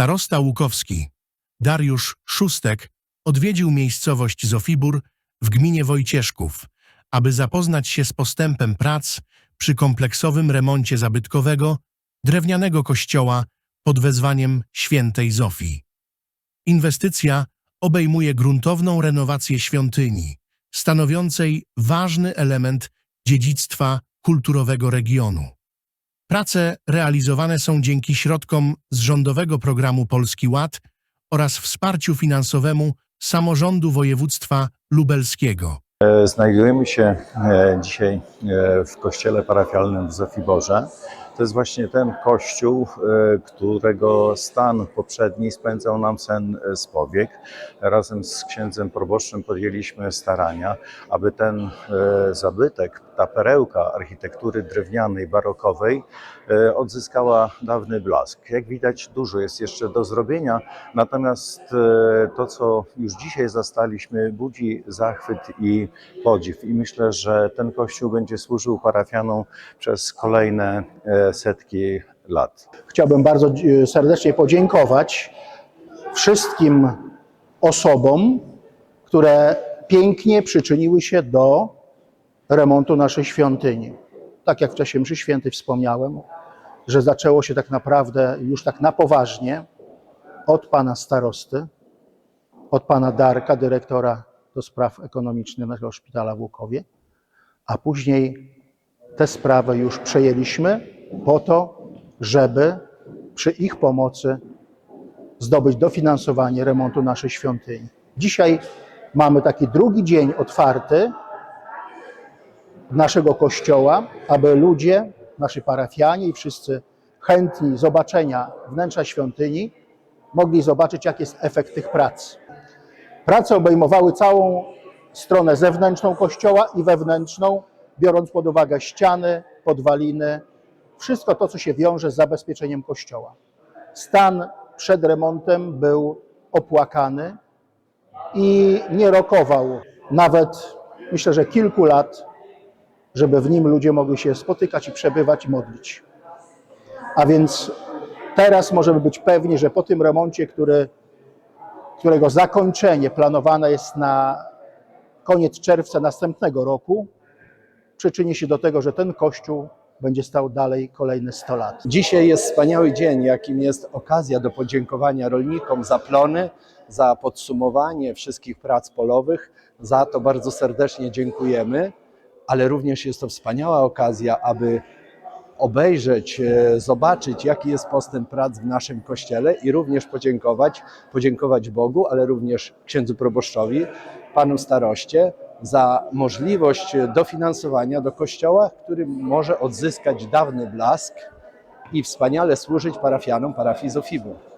Starosta Łukowski, Dariusz Szustek, odwiedził miejscowość Zofibór w gminie Wojcieszków, aby zapoznać się z postępem prac przy kompleksowym remoncie zabytkowego drewnianego kościoła pod wezwaniem świętej Zofii. Inwestycja obejmuje gruntowną renowację świątyni, stanowiącej ważny element dziedzictwa kulturowego regionu. Prace realizowane są dzięki środkom z rządowego programu Polski Ład oraz wsparciu finansowemu samorządu województwa lubelskiego. E, Znajdujemy się e, dzisiaj e, w kościele parafialnym w Zofiborze. To jest właśnie ten kościół, e, którego stan poprzedni spędzał nam sen e, z powiek. Razem z księdzem proboszczem podjęliśmy starania, aby ten e, zabytek, ta perełka architektury drewnianej, barokowej e, odzyskała dawny blask. Jak widać, dużo jest jeszcze do zrobienia, natomiast e, to, co już dzisiaj zastaliśmy, budzi zachwyt i podziw. I myślę, że ten kościół będzie służył parafianom przez kolejne e, setki lat. Chciałbym bardzo e, serdecznie podziękować wszystkim osobom, które pięknie przyczyniły się do remontu naszej świątyni. Tak jak w czasie mszy świętej wspomniałem, że zaczęło się tak naprawdę już tak na poważnie od pana starosty, od pana Darka, dyrektora do spraw ekonomicznych naszego szpitala w Łukowie, a później tę sprawę już przejęliśmy po to, żeby przy ich pomocy zdobyć dofinansowanie remontu naszej świątyni. Dzisiaj mamy taki drugi dzień otwarty naszego kościoła, aby ludzie, nasi parafianie i wszyscy chętni zobaczenia wnętrza świątyni mogli zobaczyć, jaki jest efekt tych prac. Prace obejmowały całą stronę zewnętrzną kościoła i wewnętrzną, biorąc pod uwagę ściany, podwaliny, wszystko to, co się wiąże z zabezpieczeniem kościoła. Stan przed remontem był opłakany i nie rokował nawet, myślę, że kilku lat, żeby w nim ludzie mogli się spotykać i przebywać i modlić. A więc teraz możemy być pewni, że po tym remoncie, który, którego zakończenie planowane jest na koniec czerwca następnego roku, przyczyni się do tego, że ten kościół będzie stał dalej kolejne 100 lat. Dzisiaj jest wspaniały dzień, jakim jest okazja do podziękowania rolnikom za plony, za podsumowanie wszystkich prac polowych. Za to bardzo serdecznie dziękujemy, ale również jest to wspaniała okazja, aby obejrzeć, e, zobaczyć, jaki jest postęp prac w naszym kościele i również podziękować, podziękować Bogu, ale również księdzu proboszczowi, panu staroście za możliwość dofinansowania do kościoła, który może odzyskać dawny blask i wspaniale służyć parafianom parafii Zofibór.